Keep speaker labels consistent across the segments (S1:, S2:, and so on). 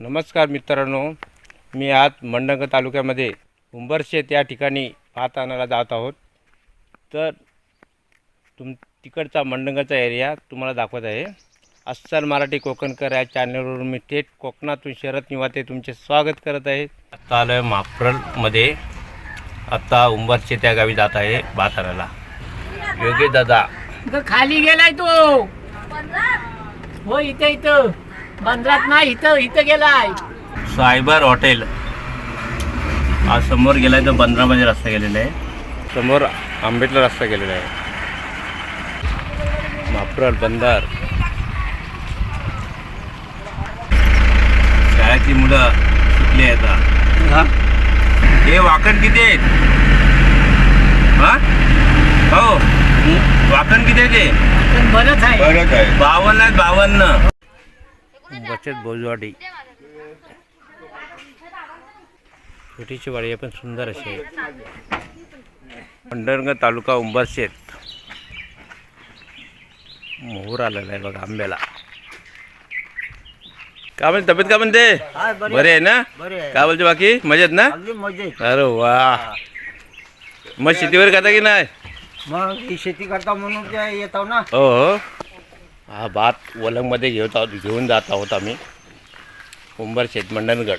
S1: नमस्कार मित्रांनो मी आज मंडणगड तालुक्यामध्ये उंबरशेत या ठिकाणी भात आणायला जात आहोत. तर तुम तिकडचा मंडणगडचा एरिया तुम्हाला दाखवत आहे. अस्सल मराठी कोकणकर या चॅनलवरून मी थेट कोकणातून शरद निवाते तुमचे स्वागत करत आहे. आता आलो आहे माप्रलमध्ये. आत्ता उंबरशे त्या गावी जात आहे भात आणायला. योगेश दादा.
S2: ग खाली गेलाय तो. हो इथं इथं. बंदरात नाही इथं इथं गेलाय.
S1: Cyber hotel. आज समोर गेलाय तर बंदरामध्ये रस्ता गेलेला आहे. समोर आंबेडकर रस्ता गेलेला आहे. माप्रल बंदर. शाळेची मुलं सुटली आहेत आता. हे? वाकण किती आहेत? हा? हो. वाकण किती आहे ते?
S2: पण बरंच आहे.
S1: बावन्न आहेत बावन्न. बचत भोजवाडी छोटीशी वाडी आहे पण सुंदर अशी आहे. पंढरगड तालुका उंबरशेत. मोहर आलेला आहे बघा आंब्याला. का म्हणते तब्येत का म्हणते बरे आहे. ना? काय बोलते बाकी? मजेत ना? अरे वा. मग शेतीवर करता की नाही?
S2: मग ही शेती करता म्हणून ते येतो ना.
S1: हो. हो भात वलंगमध्ये घेत आहोत घेऊन जात आहोत आम्ही. उंबरशेत मंडणगड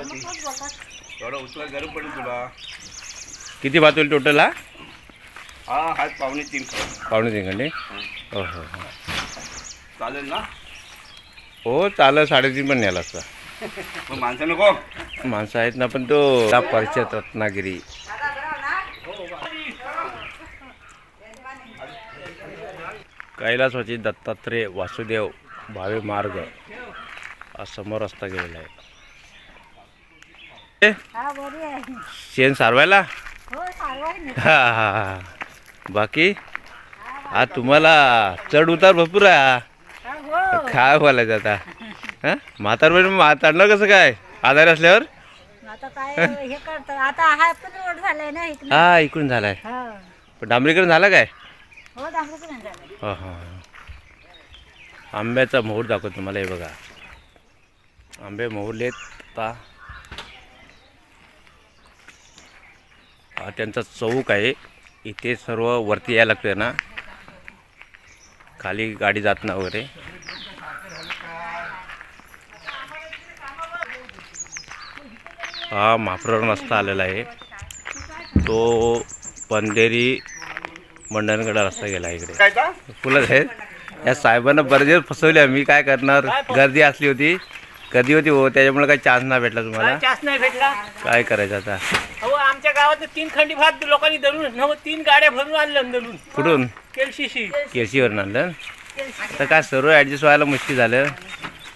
S3: थोडं उचला गरम पडेल तुला.
S1: किती भात होईल टोटल हा?
S3: हा पावणे तीन
S1: पावणे तीन घंटे हो. हो हो
S3: चालेल ना?
S1: हो चालेल साडेतीन पण न्यायला असता
S3: माणसं नको.
S1: माणसं आहेत ना पण तो परिचय रत्नागिरी. कैलासवाची दत्तात्रय वासुदेव भावे मार्ग हा समोर रस्ता गेलेला आहे.
S4: हा
S1: शेण सारवायला?
S4: हो
S1: हा हा हा. बाकी? हा तुम्हाला चढ उतार भरपूर आहे हा.
S4: हा, हो.
S1: काय बोलायचं आता? हां? म्हातारपणी म्हातारणार कसं काय? आजारी असल्यावर?
S4: हे हा
S1: हा इकडून झालाय.
S4: हा.
S1: पण डांबरीकरण झालं काय?
S4: हां
S1: हां. आंब्याचा मोहर दाखवतो तुम्हाला हे बघा. आंबे मोहरलेत आता हा त्यांचा चौक आहे. इथे सर्व वरती यायला लागतं ना. खाली गाडी जात ना वगैरे. हा माप्रवर रस्ता आलेला आहे. तो पंधेरी मंडणगडा रस्ता गेला इकडे. फुलंच आहेत. या साहेबांना बरेच दिवस फसवले आम्ही काय करणार? गर्दी असली होती. कधी होती हो? त्याच्यामुळे काही चान्स नाही भेटला तुम्हाला.
S2: चास नाही भेटला?
S1: काय करायचं आता?
S2: अहो आमच्या गावात तीन खंडी भात लोकांनी दळून नव तीन गाड्या भरून आणलं दळून.
S1: कुठून?
S2: केलशीशी
S1: केसीवर आणलं? तर काय सर्व ॲडजस्ट व्हायला मुश्किल झालं.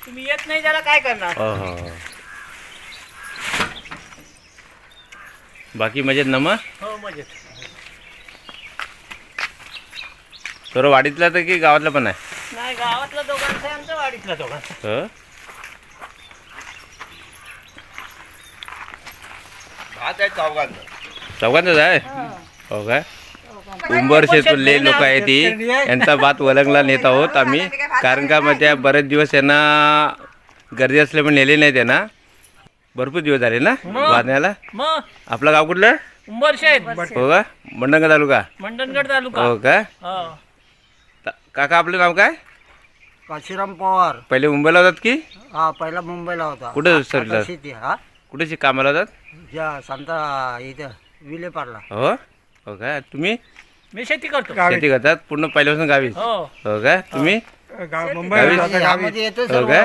S2: तुम्ही येत नाही त्याला काय करणार?
S1: हो हो हो. बाकी मजेत ना मग?
S2: हो मजेत.
S1: सर्व वाडीतला तर की गावातला पण आहे?
S2: नाही गावातला दोघांचा आहे आमच्या वाडीतला दोघांचा.
S1: हो?
S3: भात आहे चौघांचं.
S1: चौघांचंच आहे? हो. काय? उंबरशेतले लोक आहे ती. यांचा भात वलंगला नेत आहोत आम्ही. कारण का मग त्या बरेच दिवस यांना गर्दी असल्यामुळे नेले नाही त्यांना भरपूर दिवस झाले ना
S2: मग?
S1: आपलं गाव कुठलं?
S2: उंबरशेत
S1: हो का? मंडणगड तालुका.
S2: मंडणगड तालुका.
S1: हो का?
S2: हो.
S1: काका आपलं नाव काय?
S2: काशीराम पवार.
S1: पहिले मुंबईला होतात की?
S2: हा पहिला मुंबईला होता.
S1: कुठं सरला
S2: शेती हा.
S1: कुठे शि- कामाला होतात
S2: ज्या सांता इथं विलेपारला
S1: हो? हो का? तुम्ही?
S2: मी शेती करतो.
S1: शेती करतात? पूर्ण पहिल्यापासून गावी?
S2: हो.
S1: हो का? तुम्ही? गावी हो का?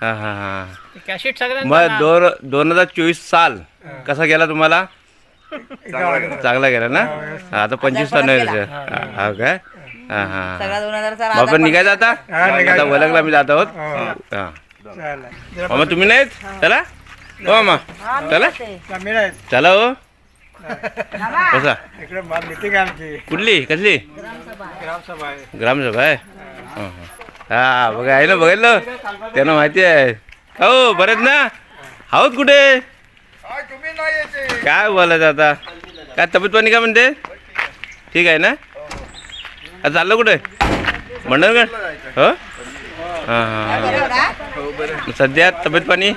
S1: हा हा हा.
S2: कॅसेट सगळ्यांना
S1: मग दोन दोन हजार चोवीस साल कसा गेला तुम्हाला? चांगला गेला. ना? हा, आता पंचवीस तर नाही त्याचं. हा हा हा. हा
S4: सगळा दोन हजार
S1: बाबा निघायचं आता? आता वलगला मी जात आहोत. हा. मामा तुम्ही नाहीत चला. हो मामा चला. चला हो. कसा कुठली? कसली? ग्रामसभा आहे. हा, हा. हा. बघा आहे ना बघितलं? त्यांना माहिती आहे. हो बरेच ना? आहोत कुठे? काय बोलायचं आता? काय तब्येत पाणी काय म्हणते? ठीक आहे ना? चाललं कुठे? मंडणगड हो? हां हां मग सध्या तब्येत पाणी?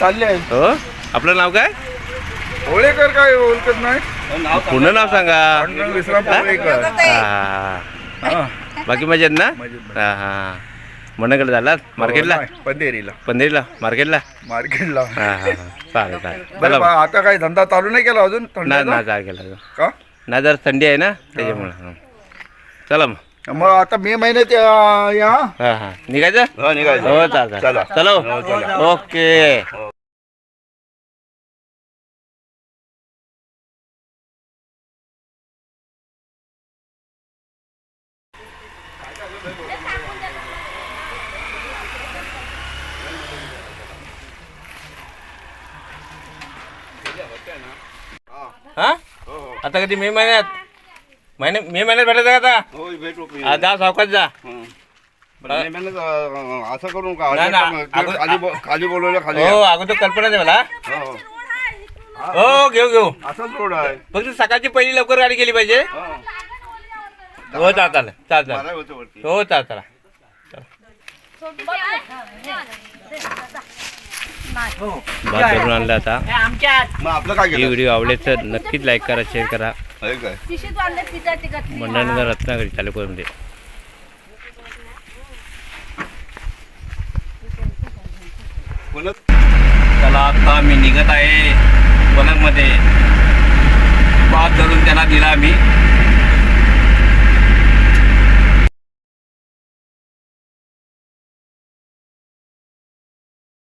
S3: चालले आहे.
S1: हो? आपलं नाव काय?
S3: होळेकर काय ओळखत नाही?
S1: पूर्ण नाव सांगा. हां? बाकी मजेत ना? हां हां. मंडणगड झाला मार्केटला?
S3: नाही, पंधेरीला.
S1: पंधरीला? मार्केटला?
S3: मार्केटला.
S1: हां हां हां. चालेल चालेल.
S3: आता काही धंदा चालू नाही केला अजून?
S1: ना ना
S3: थंडीचा?
S1: जा गेला तो.
S3: का?
S1: ना जर थंडी आहे ना त्याच्यामुळं. हां चला मग.
S3: मग आता मे महिन्यात या- या.
S1: हां हां. निघायचं?
S3: हो निघायचं.
S1: हो चालेल
S3: चला.
S1: चलो
S3: हो, चला.
S1: ओके. हा? आता कधी मे महिन्यात? महिने मे महिन्यात भेटायचं का आता
S3: हो भेटू
S1: आ, जा सावकाश जा?
S3: हं. अं, असं करून का
S1: नाही, नाही.
S3: काम- खाली बो- खाली बोलवलं खाली
S1: हो. अगोदर कल्पना आहे मला
S3: हो, हो.
S1: हो घेऊ घेऊ।
S3: असाच रोड आहे।
S1: फक्त सकाळची पहिली लवकर गाडी गेली पाहिजे।
S3: हं.
S1: हो चाल चालेल चाल चाल.
S3: बारा होतं वरती.
S1: हो चाल चला. भात भरून आणलं आता.
S2: हे आमच्यात
S3: मग आपलं काय
S1: ही
S3: केलं
S1: व्हिडिओ आवडले तर नक्कीच लाईक करा शेअर करा. मंडळनगर रत्नागिरी तालुक्यामध्ये. चला आता मी निघत आहे पलंगमध्ये भात धरून त्यांना दिला मी.